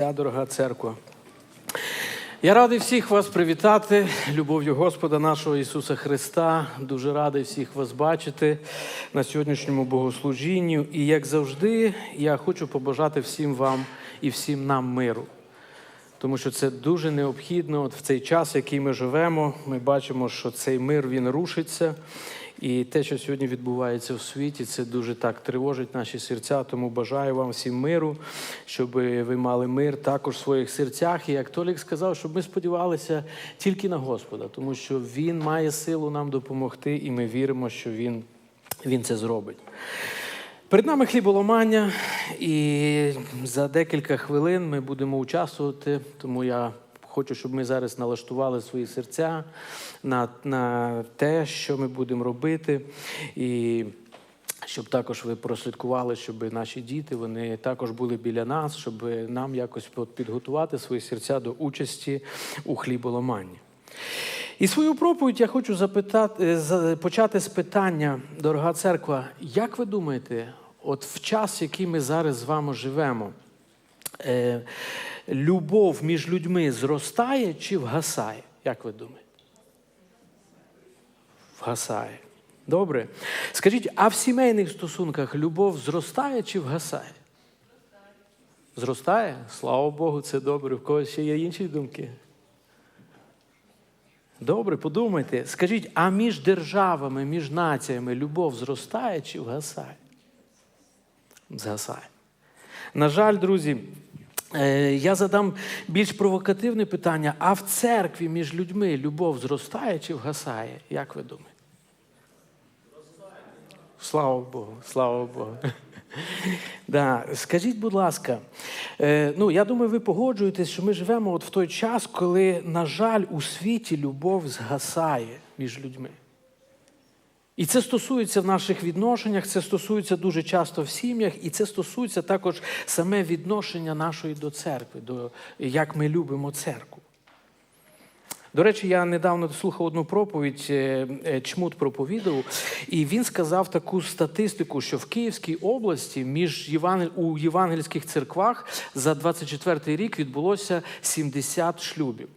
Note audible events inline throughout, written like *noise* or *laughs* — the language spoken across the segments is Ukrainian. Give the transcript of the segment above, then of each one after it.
Дорога церква. Я радий всіх вас привітати любов'ю Господа нашого Ісуса Христа. Дуже радий всіх вас бачити на сьогоднішньому богослужінні. І як завжди, я хочу побажати всім вам і всім нам миру. Тому що це дуже необхідно От в цей час, в який ми живемо. Ми бачимо, що цей мир він рушиться. І те, що сьогодні відбувається в світі, це дуже так тривожить наші серця. Тому бажаю вам всім миру, щоб ви мали мир також в своїх серцях. І як Толік сказав, щоб ми сподівалися тільки на Господа, тому що Він має силу нам допомогти, і ми віримо, що Він, він це зробить. Перед нами хліболомання, і за декілька хвилин ми будемо участвувати, тому я хочу, щоб ми зараз налаштували свої серця на, на те, що ми будемо робити. І щоб також ви прослідкували, щоб наші діти вони також були біля нас, щоб нам якось підготувати свої серця до участі у хліболоманні. І свою проповідь я хочу запитати, е, почати з питання, дорога церква, як ви думаєте, от в час, який ми зараз з вами живемо, е, любов між людьми зростає чи вгасає? Як ви думаєте? Вгасає. Добре. Скажіть, а в сімейних стосунках любов зростає чи вгасає? Зростає? Слава Богу, це добре. В когось ще є інші думки? Добре, подумайте. Скажіть, а між державами, між націями любов зростає чи вгасає? Згасає. На жаль, друзі, я задам більш провокативне питання: а в церкві між людьми любов зростає чи вгасає? Як ви думаєте? Слава Богу, слава Богу. *laughs* Да. Скажіть, будь ласка, е, ну я думаю, ви погоджуєтесь, що ми живемо от в той час, коли, на жаль, у світі любов згасає між людьми. І це стосується в наших відношеннях, це стосується дуже часто в сім'ях, і це стосується також саме відношення нашої до церкви, до як ми любимо церкву. До речі, я недавно слухав одну проповідь, е, е, Чмут проповідав, і він сказав таку статистику, що в Київській області між у євангельських церквах за 24 рік відбулося 70 шлюбів.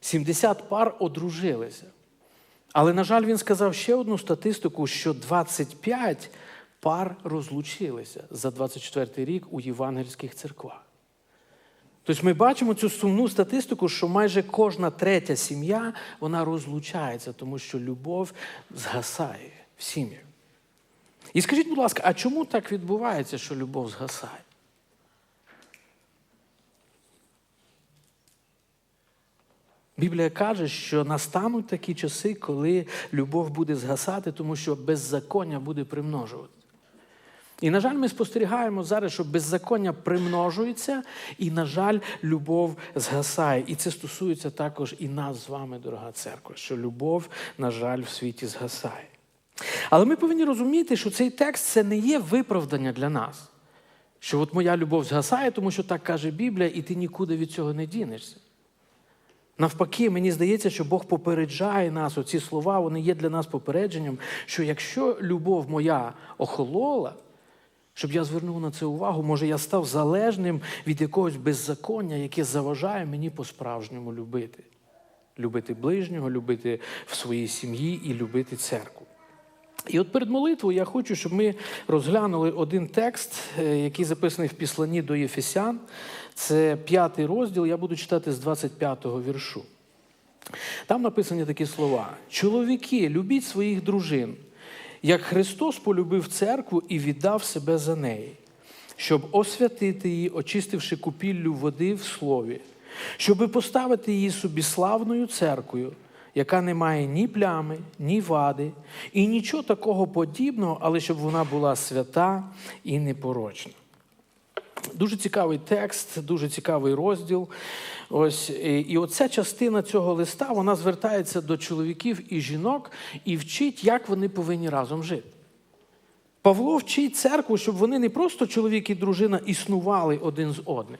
70 пар одружилися. Але, на жаль, він сказав ще одну статистику, що 25 пар розлучилися за 24 рік у євангельських церквах. Тобто ми бачимо цю сумну статистику, що майже кожна третя сім'я вона розлучається, тому що любов згасає в сім'ях. І скажіть, будь ласка, а чому так відбувається, що любов згасає? Біблія каже, що настануть такі часи, коли любов буде згасати, тому що беззаконня буде примножувати. І, на жаль, ми спостерігаємо зараз, що беззаконня примножується, і, на жаль, любов згасає. І це стосується також і нас з вами, дорога церква, що любов, на жаль, в світі згасає. Але ми повинні розуміти, що цей текст це не є виправдання для нас. Що от моя любов згасає, тому що так каже Біблія, і ти нікуди від цього не дінешся. Навпаки, мені здається, що Бог попереджає нас, оці слова, вони є для нас попередженням, що якщо любов моя охолола, щоб я звернув на це увагу, може я став залежним від якогось беззаконня, яке заважає мені по-справжньому любити. Любити ближнього, любити в своїй сім'ї і любити церкву. І от перед молитвою я хочу, щоб ми розглянули один текст, е, який записаний в післанні до Єфесян. Це п'ятий розділ, я буду читати з 25-го віршу. Там написані такі слова: чоловіки, любіть своїх дружин, як Христос полюбив церкву і віддав себе за неї, щоб освятити її, очистивши купіллю води в слові, щоб поставити її собі славною церквою, яка не має ні плями, ні вади, і нічого такого подібного, але щоб вона була свята і непорочна. Дуже цікавий текст, дуже цікавий розділ. Ось і оця частина цього листа вона звертається до чоловіків і жінок і вчить, як вони повинні разом жити. Павло вчить церкву, щоб вони не просто чоловік і дружина існували один з одним.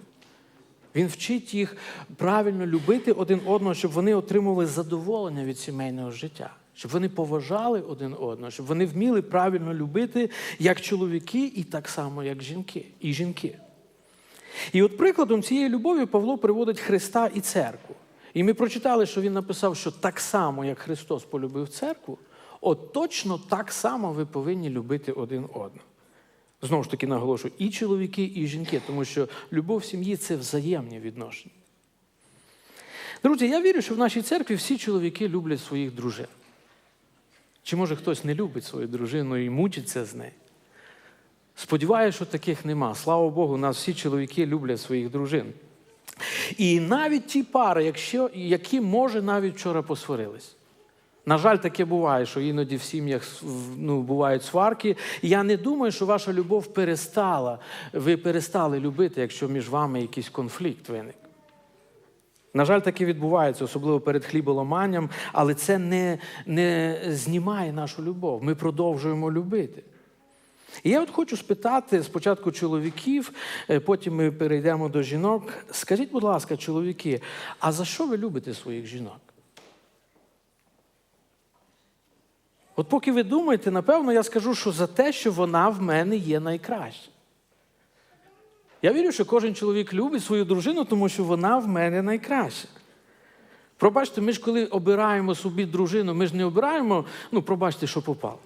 Він вчить їх правильно любити один одного, щоб вони отримували задоволення від сімейного життя, щоб вони поважали один одного, щоб вони вміли правильно любити як чоловіки, і так само, як жінки, і жінки. І от прикладом цієї любові Павло приводить Христа і церкву. І ми прочитали, що він написав, що так само, як Христос полюбив церкву, от точно так само ви повинні любити один одного. Знову ж таки, наголошую, і чоловіки, і жінки, тому що любов сім'ї це взаємні відношення. Друзі, я вірю, що в нашій церкві всі чоловіки люблять своїх дружин. Чи може хтось не любить свою дружину і мучиться з нею? Сподіваюся, що таких нема. Слава Богу, нас всі чоловіки люблять своїх дружин. І навіть ті пари, якщо, які, може, навіть вчора посварились. На жаль, таке буває, що іноді в сім'ях ну, бувають сварки. Я не думаю, що ваша любов перестала, ви перестали любити, якщо між вами якийсь конфлікт виник. На жаль, таке відбувається, особливо перед хліболоманням, але це не, не знімає нашу любов. Ми продовжуємо любити. І я от хочу спитати спочатку чоловіків, е, потім ми перейдемо до жінок. Скажіть, будь ласка, чоловіки, а за що ви любите своїх жінок? От поки ви думаєте, напевно, я скажу, що за те, що вона в мене є найкраща. Я вірю, що кожен чоловік любить свою дружину, тому що вона в мене найкраща. Пробачте, ми ж коли обираємо собі дружину, ми ж не обираємо, ну, пробачте, що попало.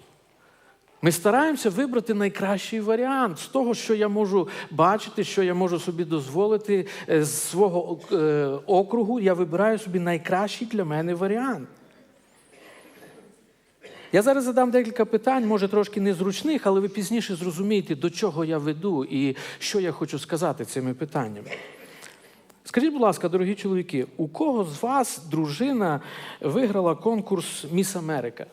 Ми стараємося вибрати найкращий варіант з того, що я можу бачити, що я можу собі дозволити е, з свого е, округу. Я вибираю собі найкращий для мене варіант. Я зараз задам декілька питань, може трошки незручних, але ви пізніше зрозумієте, до чого я веду і що я хочу сказати цими питаннями. Скажіть, будь ласка, дорогі чоловіки, у кого з вас дружина виграла конкурс Міс Америка?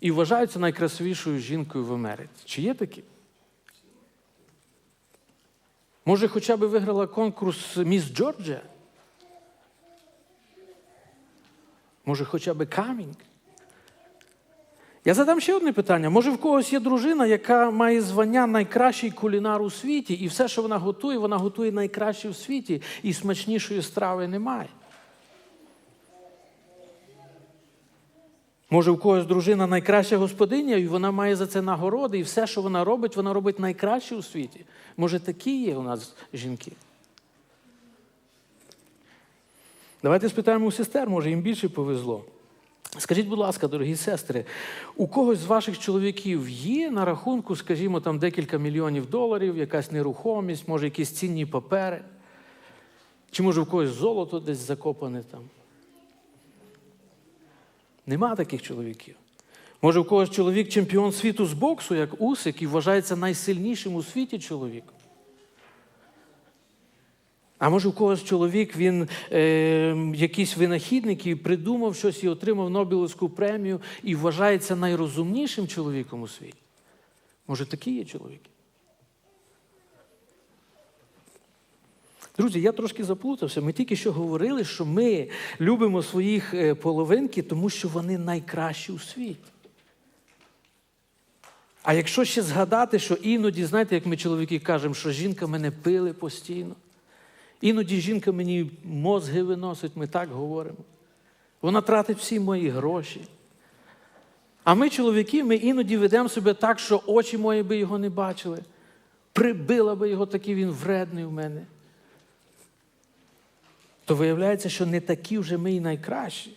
І вважається найкрасивішою жінкою в Америці? Чи є такі? Може, хоча б виграла конкурс Міс Джорджія? Може, хоча б камінь? Я задам ще одне питання. Може, в когось є дружина, яка має звання найкращий кулінар у світі, і все, що вона готує, вона готує найкраще в світі, і смачнішої страви немає. Може, у когось дружина найкраща господиня, і вона має за це нагороди, і все, що вона робить, вона робить найкраще у світі. Може, такі є у нас жінки? Давайте спитаємо у сестер, може, їм більше повезло. Скажіть, будь ласка, дорогі сестри, у когось з ваших чоловіків є на рахунку, скажімо, там декілька мільйонів доларів, якась нерухомість, може, якісь цінні папери? Чи може у когось золото десь закопане там? Нема таких чоловіків. Може, у когось чоловік чемпіон світу з боксу, як Усик, і вважається найсильнішим у світі чоловіком. А може, у когось чоловік він е, якийсь винахідник і придумав щось і отримав Нобелівську премію і вважається найрозумнішим чоловіком у світі. Може, такі є чоловіки? Друзі, я трошки заплутався. Ми тільки що говорили, що ми любимо своїх е, половинки, тому що вони найкращі у світі. А якщо ще згадати, що іноді, знаєте, як ми чоловіки кажемо, що жінка мене пили постійно. Іноді жінка мені мозги виносить, ми так говоримо. Вона тратить всі мої гроші. А ми, чоловіки, ми іноді ведемо себе так, що очі мої би його не бачили. Прибила би його, такий він вредний в мене. То виявляється, що не такі вже ми і найкращі.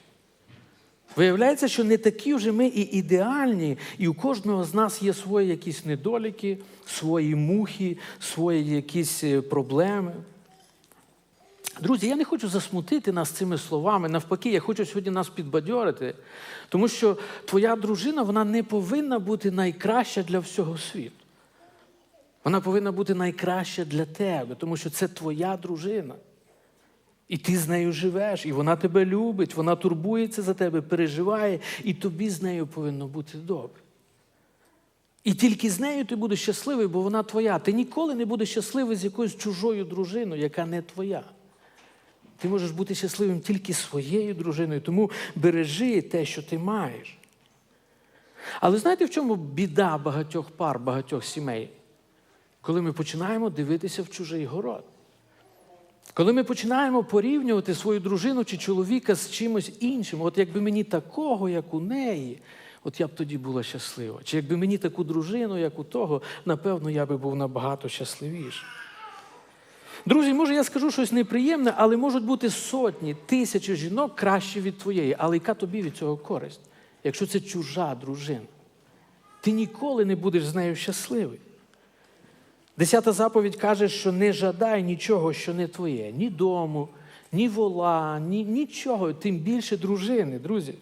Виявляється, що не такі вже ми і ідеальні, і у кожного з нас є свої якісь недоліки, свої мухи, свої якісь е, проблеми. Друзі, я не хочу засмутити нас цими словами. Навпаки, я хочу сьогодні нас підбадьорити, тому що твоя дружина вона не повинна бути найкраща для всього світу. Вона повинна бути найкраща для тебе, тому що це твоя дружина. І ти з нею живеш, і вона тебе любить, вона турбується за тебе, переживає, і тобі з нею повинно бути добре. І тільки з нею ти будеш щасливий, бо вона твоя. Ти ніколи не будеш щасливий з якоюсь чужою дружиною, яка не твоя. Ти можеш бути щасливим тільки своєю дружиною, тому бережи те, що ти маєш. Але знаєте, в чому біда багатьох пар, багатьох сімей? Коли ми починаємо дивитися в чужий город. Коли ми починаємо порівнювати свою дружину чи чоловіка з чимось іншим, от якби мені такого, як у неї, от я б тоді була щаслива. Чи якби мені таку дружину, як у того, напевно, я би був набагато щасливіший. Друзі, може, я скажу щось неприємне, але можуть бути сотні, тисячі жінок краще від твоєї. Але яка тобі від цього користь? Якщо це чужа дружина, ти ніколи не будеш з нею щасливий. Десята заповідь каже, що не жадай нічого, що не твоє, ні дому, ні вола, ні, нічого, тим більше дружини, друзі.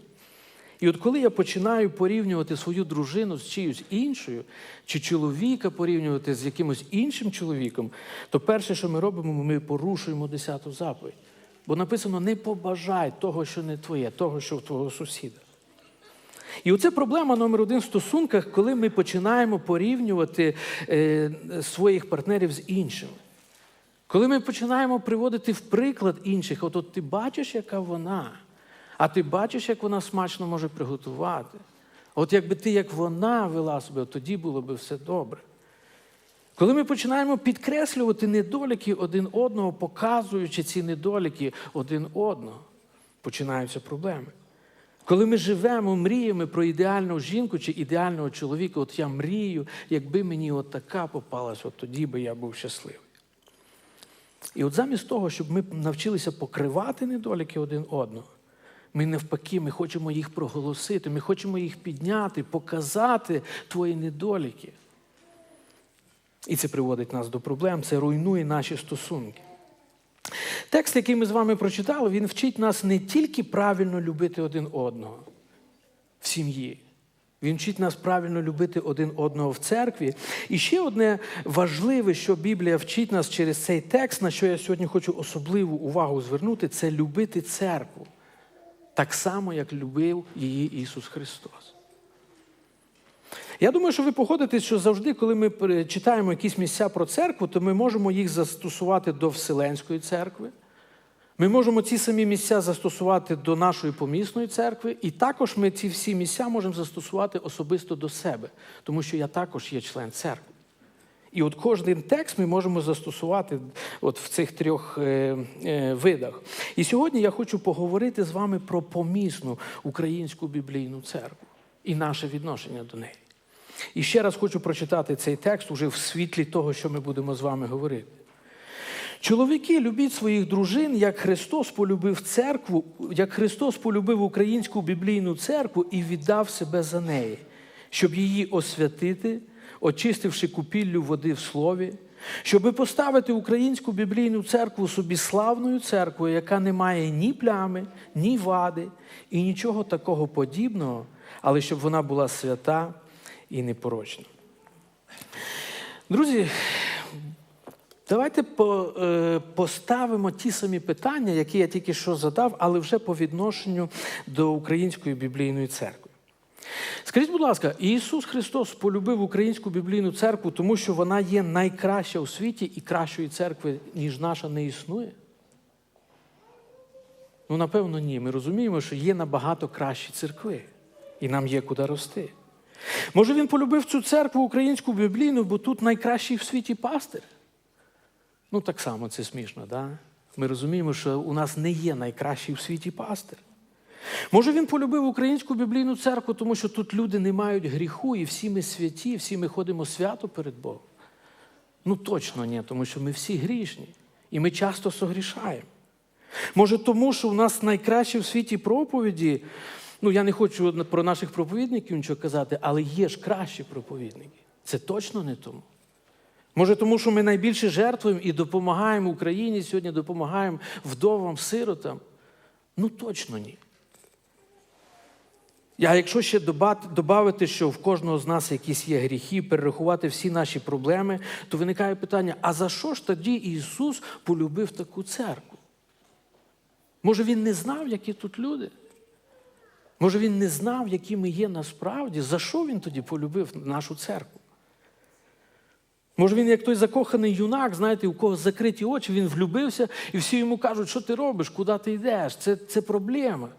І от коли я починаю порівнювати свою дружину з чиюсь іншою, чи чоловіка порівнювати з якимось іншим чоловіком, то перше, що ми робимо, ми порушуємо десяту заповідь. Бо написано: не побажай того, що не твоє, того, що в твого сусіда. І оце проблема номер один в стосунках, коли ми починаємо порівнювати е, своїх партнерів з іншими. Коли ми починаємо приводити в приклад інших, от, ти бачиш, яка вона, а ти бачиш, як вона смачно може приготувати. От якби ти, як вона вела себе, тоді було би все добре. Коли ми починаємо підкреслювати недоліки один одного, показуючи ці недоліки один одного, починаються проблеми. Коли ми живемо мріями про ідеальну жінку чи ідеального чоловіка, от я мрію, якби мені от така попалась, от тоді би я був щасливий. І от замість того, щоб ми навчилися покривати недоліки один одного, ми навпаки, ми хочемо їх проголосити, ми хочемо їх підняти, показати твої недоліки. І це приводить нас до проблем, це руйнує наші стосунки. Текст, який ми з вами прочитали, він вчить нас не тільки правильно любити один одного в сім'ї. Він вчить нас правильно любити один одного в церкві. І ще одне важливе, що Біблія вчить нас через цей текст, на що я сьогодні хочу особливу увагу звернути, це любити церкву. Так само, як любив її Ісус Христос. Я думаю, що ви погодитесь, що завжди, коли ми читаємо якісь місця про церкву, то ми можемо їх застосувати до Вселенської церкви. Ми можемо ці самі місця застосувати до нашої помісної церкви, і також ми ці всі місця можемо застосувати особисто до себе, тому що я також є член церкви. І от кожен текст ми можемо застосувати от в цих трьох е, е, видах. І сьогодні я хочу поговорити з вами про помісну українську біблійну церкву і наше відношення до неї. І ще раз хочу прочитати цей текст уже в світлі того, що ми будемо з вами говорити. Чоловіки, любіть своїх дружин, як Христос полюбив церкву, як Христос полюбив українську біблійну церкву і віддав себе за неї, щоб її освятити, очистивши купіллю води в слові, щоб поставити українську біблійну церкву собі славною церквою, яка не має ні плями, ні вади і нічого такого подібного, але щоб вона була свята і непорочна. Друзі, Давайте поставимо ті самі питання, які я тільки що задав, але вже по відношенню до Української біблійної церкви. Скажіть, будь ласка, Ісус Христос полюбив Українську біблійну церкву, тому що вона є найкраща у світі і кращої церкви, ніж наша, не існує? Ну, напевно, ні. Ми розуміємо, що є набагато кращі церкви, і нам є куди рости. Може, він полюбив цю церкву українську біблійну, бо тут найкращий в світі пастир? Ну, так само це смішно, да? Ми розуміємо, що у нас не є найкращий в світі пастир. Може, він полюбив українську біблійну церкву, тому що тут люди не мають гріху, і всі ми святі, всі ми ходимо свято перед Богом. Ну, точно ні, тому що ми всі грішні, і ми часто согрішаємо. Може, тому що у нас найкраще в світі проповіді. Ну, я не хочу про наших проповідників нічого казати, але є ж кращі проповідники. Це точно не тому. Може, тому що ми найбільше жертвуємо і допомагаємо Україні сьогодні, допомагаємо вдовам, сиротам? Ну точно ні. А якщо ще додати, що в кожного з нас якісь є гріхи, перерахувати всі наші проблеми, то виникає питання: а за що ж тоді Ісус полюбив таку церкву? Може, Він не знав, які тут люди? Може, Він не знав, які ми є насправді? За що Він тоді полюбив нашу церкву? Може, він, як той закоханий юнак, знаєте, у кого закриті очі, він влюбився, і всі йому кажуть, що ти робиш, куди ти йдеш? Це це проблема.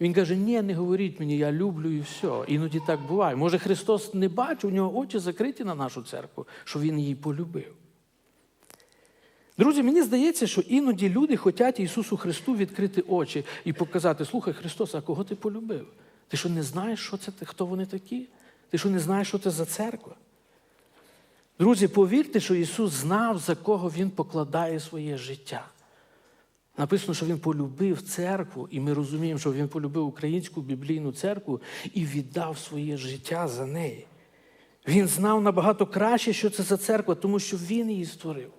Він каже, ні, не говоріть мені, я люблю і все. Іноді так буває. Може, Христос не бачив, у нього очі закриті на нашу церкву, що Він її полюбив. Друзі, мені здається, що іноді люди хочуть Ісусу Христу відкрити очі і показати, слухай, Христос, а кого ти полюбив? Ти що не знаєш, що це, хто вони такі? Ти що не знаєш, що це за церква? Друзі, повірте, що Ісус знав, за кого Він покладає своє життя. Написано, що Він полюбив церкву, і ми розуміємо, що Він полюбив українську біблійну церкву і віддав своє життя за неї. Він знав набагато краще, що це за церква, тому що Він її створив.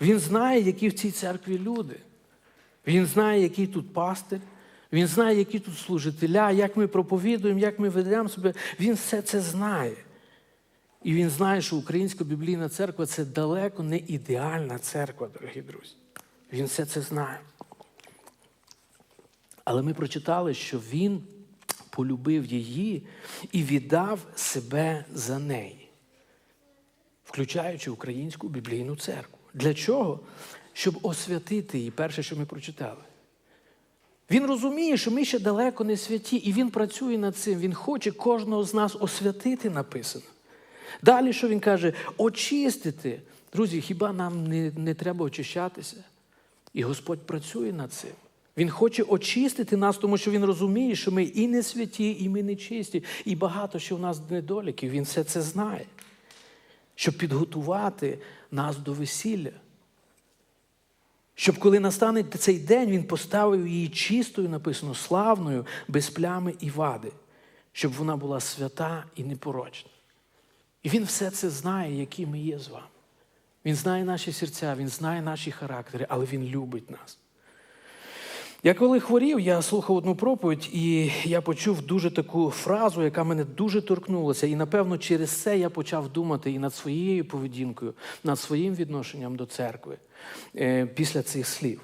Він знає, які в цій церкві люди. Він знає, який тут пастир, він знає, які тут служителя, як ми проповідуємо, як ми ведемо себе. Він все це знає. І він знає, що Українська біблійна церква це далеко не ідеальна церква, дорогі друзі. Він все це знає. Але ми прочитали, що він полюбив її і віддав себе за неї, включаючи українську біблійну церкву. Для чого? Щоб освятити її, перше, що ми прочитали. Він розуміє, що ми ще далеко не святі, і він працює над цим. Він хоче кожного з нас освятити, написано. Далі, що він каже, очистити. Друзі, хіба нам не, не треба очищатися? І Господь працює над цим. Він хоче очистити нас, тому що Він розуміє, що ми і не святі, і ми не чисті, і багато що в нас недоліків. Він все це знає, щоб підготувати нас до весілля. Щоб коли настане цей день, він поставив її чистою, написано, славною, без плями і вади, щоб вона була свята і непорочна. І він все це знає, які ми є з вами. Він знає наші серця, він знає наші характери, але він любить нас. Я коли хворів, я слухав одну проповідь, і я почув дуже таку фразу, яка мене дуже торкнулася. І, напевно, через це я почав думати і над своєю поведінкою, над своїм відношенням до церкви е, після цих слів.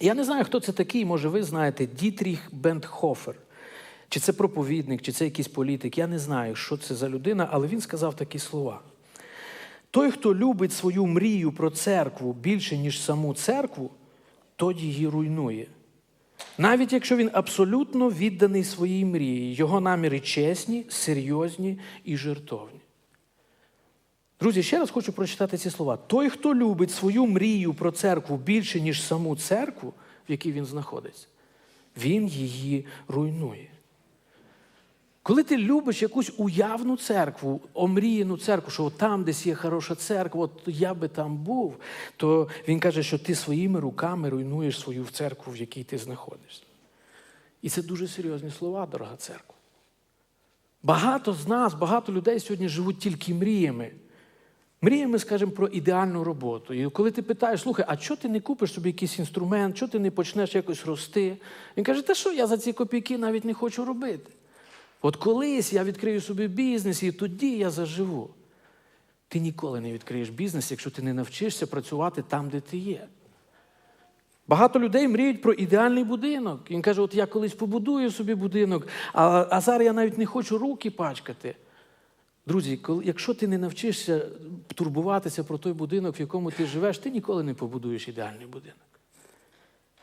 Я не знаю, хто це такий, може, ви знаєте, Дітріх Бентхофер. Чи це проповідник, чи це якийсь політик. Я не знаю, що це за людина, але він сказав такі слова. Той, хто любить свою мрію про церкву більше, ніж саму церкву, той її руйнує. Навіть якщо він абсолютно відданий своїй мрії, його наміри чесні, серйозні і жертовні. Друзі, ще раз хочу прочитати ці слова. Той, хто любить свою мрію про церкву більше, ніж саму церкву, в якій він знаходиться, він її руйнує. Коли ти любиш якусь уявну церкву, омріяну церкву, що там десь є хороша церква, от я би там був, то він каже, що ти своїми руками руйнуєш свою церкву, в якій ти знаходишся. І це дуже серйозні слова, дорога церква. Багато з нас, багато людей сьогодні живуть тільки мріями. Мріями, скажімо, про ідеальну роботу. І коли ти питаєш, слухай, а чого ти не купиш собі якийсь інструмент, чого ти не почнеш якось рости? Він каже, та що я за ці копійки навіть не хочу робити. От колись я відкрию собі бізнес, і тоді я заживу. Ти ніколи не відкриєш бізнес, якщо ти не навчишся працювати там, де ти є. Багато людей мріють про ідеальний будинок. Він каже, от я колись побудую собі будинок, а, а зараз я навіть не хочу руки пачкати. Друзі, коли, якщо ти не навчишся турбуватися про той будинок, в якому ти живеш, ти ніколи не побудуєш ідеальний будинок.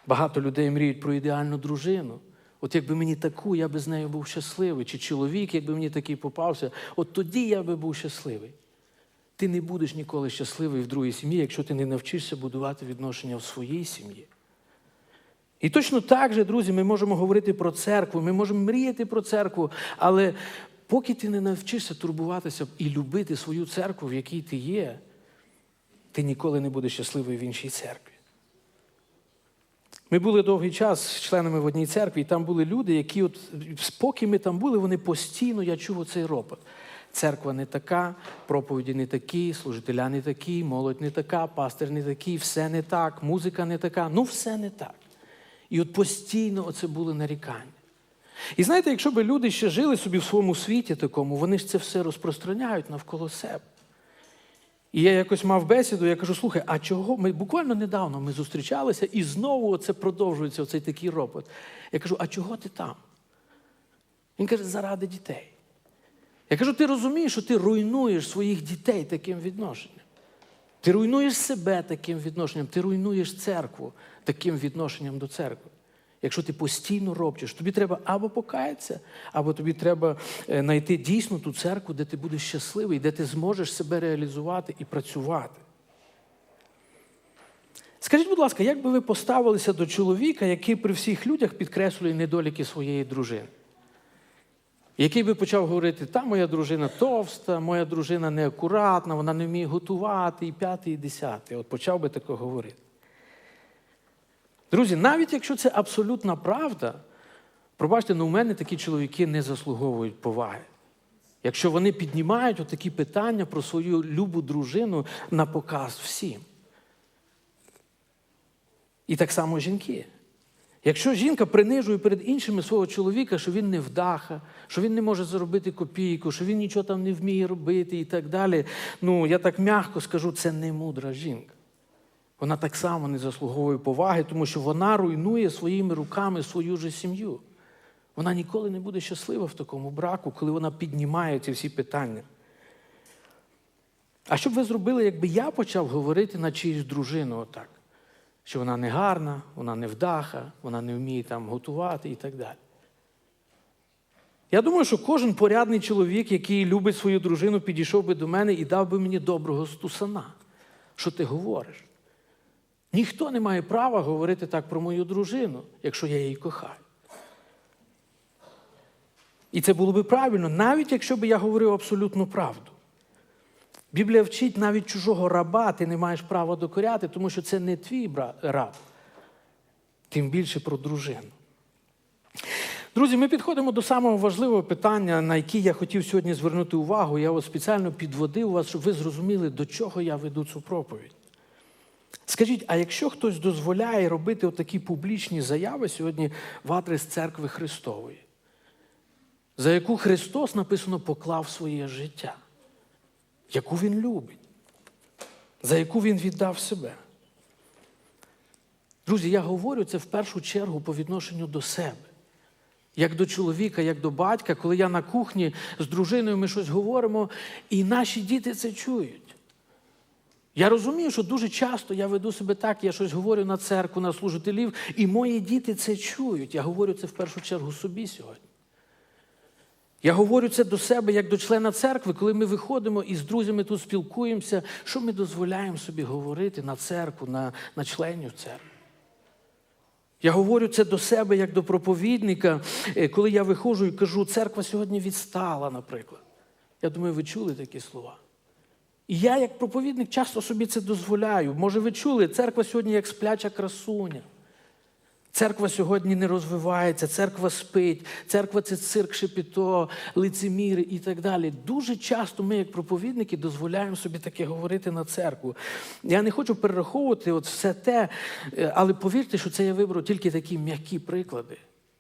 Багато людей мріють про ідеальну дружину. От якби мені таку, я би з нею був щасливий. Чи чоловік, якби мені такий попався, от тоді я би був щасливий. Ти не будеш ніколи щасливий в другій сім'ї, якщо ти не навчишся будувати відношення в своїй сім'ї. І точно так же, друзі, ми можемо говорити про церкву, ми можемо мріяти про церкву, але поки ти не навчишся турбуватися і любити свою церкву, в якій ти є, ти ніколи не будеш щасливий в іншій церкві. Ми були довгий час членами в одній церкві, і там були люди, які, от, поки ми там були, вони постійно, я чув оцей ропот. Церква не така, проповіді не такі, служителя не такі, молодь не така, пастир не такий, все не так, музика не така, ну все не так. І от постійно оце були нарікання. І знаєте, якщо б люди ще жили собі в своєму світі такому, вони ж це все розпространяють навколо себе. І я якось мав бесіду, я кажу, слухай, а чого? Ми буквально недавно ми зустрічалися, і знову це продовжується оцей такий ропот. Я кажу, а чого ти там? Він каже, заради дітей. Я кажу, ти розумієш, що ти руйнуєш своїх дітей таким відношенням. Ти руйнуєш себе таким відношенням, ти руйнуєш церкву таким відношенням до церкви. Якщо ти постійно робчиш, тобі треба або покаятися, або тобі треба знайти дійсно ту церкву, де ти будеш щасливий, де ти зможеш себе реалізувати і працювати. Скажіть, будь ласка, як би ви поставилися до чоловіка, який при всіх людях підкреслює недоліки своєї дружини? Який би почав говорити, та моя дружина товста, моя дружина неакуратна, вона не вміє готувати, і п'ятий, і десятий. От почав би тако говорити. Друзі, навіть якщо це абсолютна правда, пробачте, ну у мене такі чоловіки не заслуговують поваги. Якщо вони піднімають такі питання про свою любу дружину на показ всім. І так само жінки. Якщо жінка принижує перед іншими свого чоловіка, що він не вдаха, що він не може заробити копійку, що він нічого там не вміє робити і так далі, ну я так м'яко скажу, це не мудра жінка. Вона так само не заслуговує поваги, тому що вона руйнує своїми руками свою же сім'ю. Вона ніколи не буде щаслива в такому браку, коли вона піднімає ці всі питання. А що б ви зробили, якби я почав говорити на чиюсь дружину отак? Що вона не гарна, вона не вдаха, вона не вміє там готувати і так далі. Я думаю, що кожен порядний чоловік, який любить свою дружину, підійшов би до мене і дав би мені доброго стусана. Що ти говориш? Ніхто не має права говорити так про мою дружину, якщо я її кохаю. І це було би правильно, навіть якщо б я говорив абсолютну правду. Біблія вчить навіть чужого раба, ти не маєш права докоряти, тому що це не твій раб, тим більше про дружину. Друзі, ми підходимо до самого важливого питання, на яке я хотів сьогодні звернути увагу. Я от спеціально підводив вас, щоб ви зрозуміли, до чого я веду цю проповідь. Скажіть, а якщо хтось дозволяє робити отакі публічні заяви сьогодні в адрес церкви Христової, за яку Христос написано поклав своє життя, яку Він любить, за яку Він віддав себе? Друзі, я говорю це в першу чергу по відношенню до себе. Як до чоловіка, як до батька, коли я на кухні з дружиною ми щось говоримо, і наші діти це чують. Я розумію, що дуже часто я веду себе так, я щось говорю на церкву, на служителів, і мої діти це чують. Я говорю це в першу чергу собі сьогодні. Я говорю це до себе як до члена церкви, коли ми виходимо і з друзями тут спілкуємося, що ми дозволяємо собі говорити на церкву, на, на членів церкви. Я говорю це до себе як до проповідника, коли я виходжу і кажу, церква сьогодні відстала, наприклад. Я думаю, ви чули такі слова. І я, як проповідник, часто собі це дозволяю. Може, ви чули, церква сьогодні як спляча красуня. Церква сьогодні не розвивається, церква спить, церква це цирк, шепіто, лицеміри і так далі. Дуже часто ми, як проповідники, дозволяємо собі таке говорити на церкву. Я не хочу перераховувати от все те, але повірте, що це я вибрав тільки такі м'які приклади.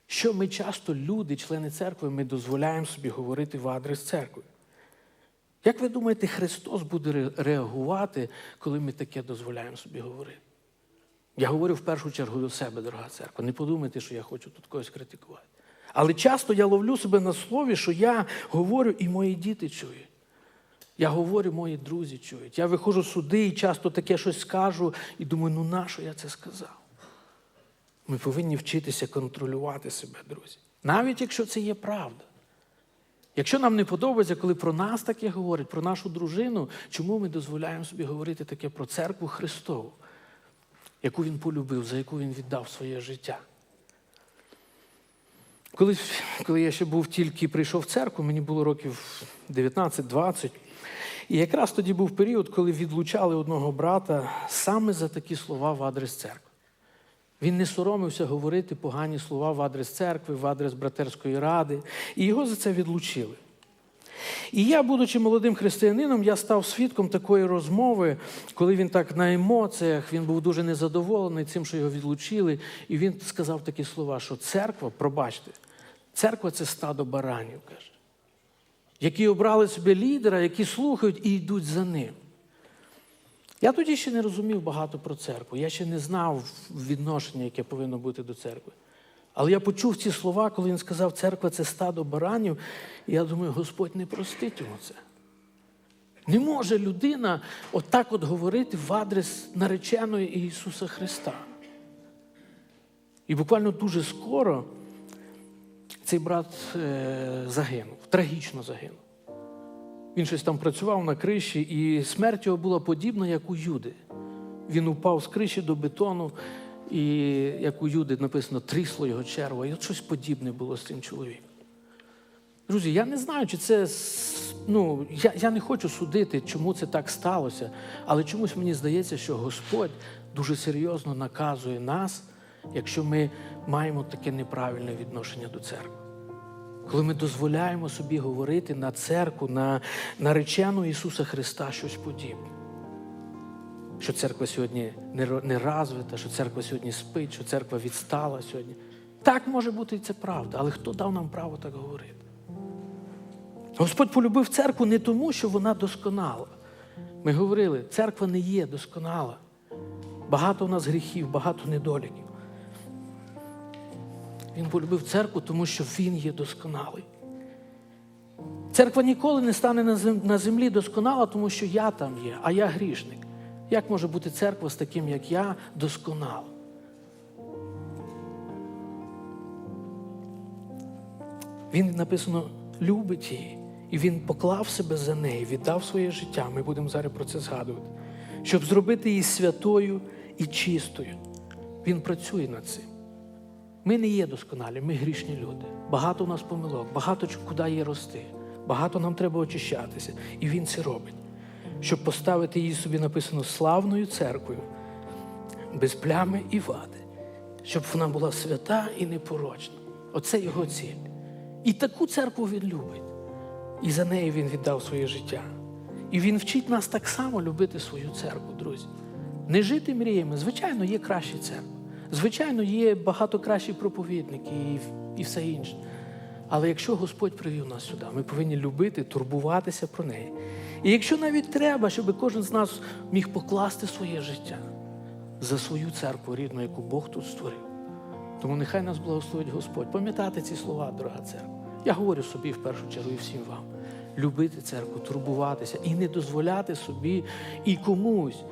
Що ми часто, люди, члени церкви, ми дозволяємо собі говорити в адрес церкви. Як ви думаєте, Христос буде реагувати, коли ми таке дозволяємо собі говорити? Я говорю в першу чергу до себе, дорога церква. Не подумайте, що я хочу тут когось критикувати. Але часто я ловлю себе на слові, що я говорю, і мої діти чують. Я говорю, мої друзі чують. Я виходжу сюди і часто таке щось скажу, і думаю, ну нащо я це сказав? Ми повинні вчитися контролювати себе, друзі. Навіть якщо це є правда. Якщо нам не подобається, коли про нас таке говорять, про нашу дружину, чому ми дозволяємо собі говорити таке про церкву Христову, яку він полюбив, за яку він віддав своє життя? Коли, коли я ще був тільки прийшов в церкву, мені було років 19-20. І якраз тоді був період, коли відлучали одного брата саме за такі слова в адрес церкви. Він не соромився говорити погані слова в адрес церкви, в адрес братерської ради, і його за це відлучили. І я, будучи молодим християнином, я став свідком такої розмови, коли він так на емоціях, він був дуже незадоволений цим, що його відлучили, і він сказав такі слова, що церква, пробачте, церква це стадо баранів, каже, які обрали собі лідера, які слухають і йдуть за ним. Я тоді ще не розумів багато про церкву. Я ще не знав відношення, яке повинно бути до церкви. Але я почув ці слова, коли він сказав, церква це стадо баранів, і я думаю, Господь не простить йому це. Не може людина отак от говорити в адрес нареченої Ісуса Христа. І буквально дуже скоро цей брат е, загинув, трагічно загинув. Він щось там працював на криші, і смерть його була подібна, як у Юди. Він упав з криші до бетону, і як у Юди написано, трісло його черво. І от щось подібне було з цим чоловіком. Друзі, я не знаю, чи це. Ну, я, я не хочу судити, чому це так сталося, але чомусь мені здається, що Господь дуже серйозно наказує нас, якщо ми маємо таке неправильне відношення до церкви. Коли ми дозволяємо собі говорити на церкву, на наречену Ісуса Христа щось подібне. Що церква сьогодні не ро- розвита, що церква сьогодні спить, що церква відстала сьогодні. Так може бути і це правда, але хто дав нам право так говорити? Господь полюбив церкву не тому, що вона досконала. Ми говорили, церква не є досконала. Багато у нас гріхів, багато недоліків. Він полюбив церкву, тому що він є досконалий. Церква ніколи не стане на землі досконала, тому що я там є, а я грішник. Як може бути церква з таким, як я, досконала? Він написано любить її, і він поклав себе за неї, віддав своє життя. Ми будемо зараз про це згадувати, щоб зробити її святою і чистою. Він працює над цим. Ми не є досконалі, ми грішні люди. Багато у нас помилок, багато куди є рости, багато нам треба очищатися. І він це робить, щоб поставити її собі написано славною церквою, без плями і вади, щоб вона була свята і непорочна. Оце його ціль. І таку церкву він любить. І за неї він віддав своє життя. І він вчить нас так само любити свою церкву, друзі. Не жити мріями. Звичайно, є кращі церкви. Звичайно, є багато кращі проповідники і, і все інше. Але якщо Господь привів нас сюди, ми повинні любити, турбуватися про неї. І якщо навіть треба, щоб кожен з нас міг покласти своє життя за свою церкву рідну, яку Бог тут створив. Тому нехай нас благословить Господь. Пам'ятати ці слова, дорога церква. Я говорю собі в першу чергу і всім вам. Любити церкву, турбуватися і не дозволяти собі і комусь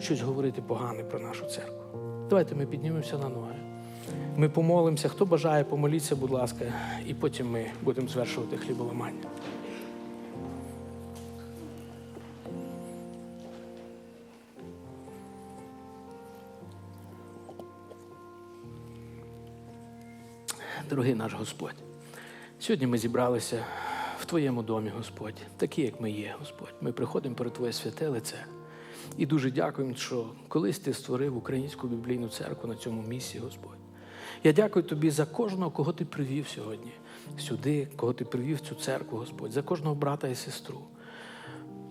щось говорити погане про нашу церкву. Давайте ми піднімемося на ноги. Ми помолимося. Хто бажає, помоліться, будь ласка, і потім ми будемо звершувати хліболамання. Дорогий наш Господь, сьогодні ми зібралися в Твоєму домі, Господь, такі, як ми є, Господь. Ми приходимо перед Твоє святе лице. І дуже дякуємо, що колись ти створив українську біблійну церкву на цьому місці, Господь. Я дякую тобі за кожного, кого ти привів сьогодні сюди, кого ти привів в цю церкву, Господь, за кожного брата і сестру.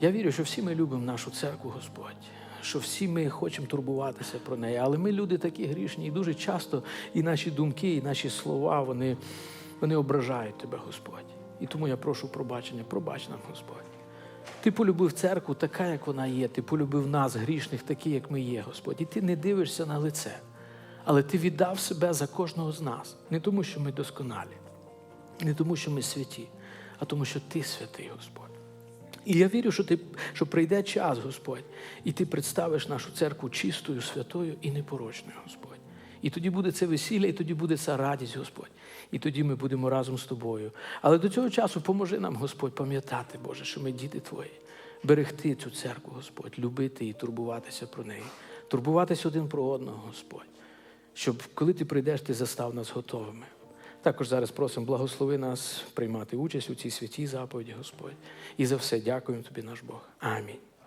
Я вірю, що всі ми любимо нашу церкву, Господь, що всі ми хочемо турбуватися про неї. Але ми люди такі грішні, і дуже часто і наші думки, і наші слова, вони, вони ображають тебе, Господь. І тому я прошу пробачення, пробач нам, Господь. Ти полюбив церкву така, як вона є. Ти полюбив нас, грішних, такі, як ми є, Господь. І ти не дивишся на лице. Але ти віддав себе за кожного з нас. Не тому, що ми досконалі, не тому, що ми святі, а тому, що ти святий, Господь. І я вірю, що, ти, що прийде час, Господь, і ти представиш нашу церкву чистою, святою і непорочною, Господь. І тоді буде це весілля, і тоді буде ця радість, Господь. І тоді ми будемо разом з тобою. Але до цього часу поможи нам, Господь, пам'ятати, Боже, що ми діти Твої, берегти цю церкву, Господь, любити і турбуватися про неї, турбуватися один про одного, Господь. Щоб коли ти прийдеш, ти застав нас готовими. Також зараз просимо благослови нас приймати участь у цій святій заповіді, Господь. І за все дякуємо тобі, наш Бог. Амінь.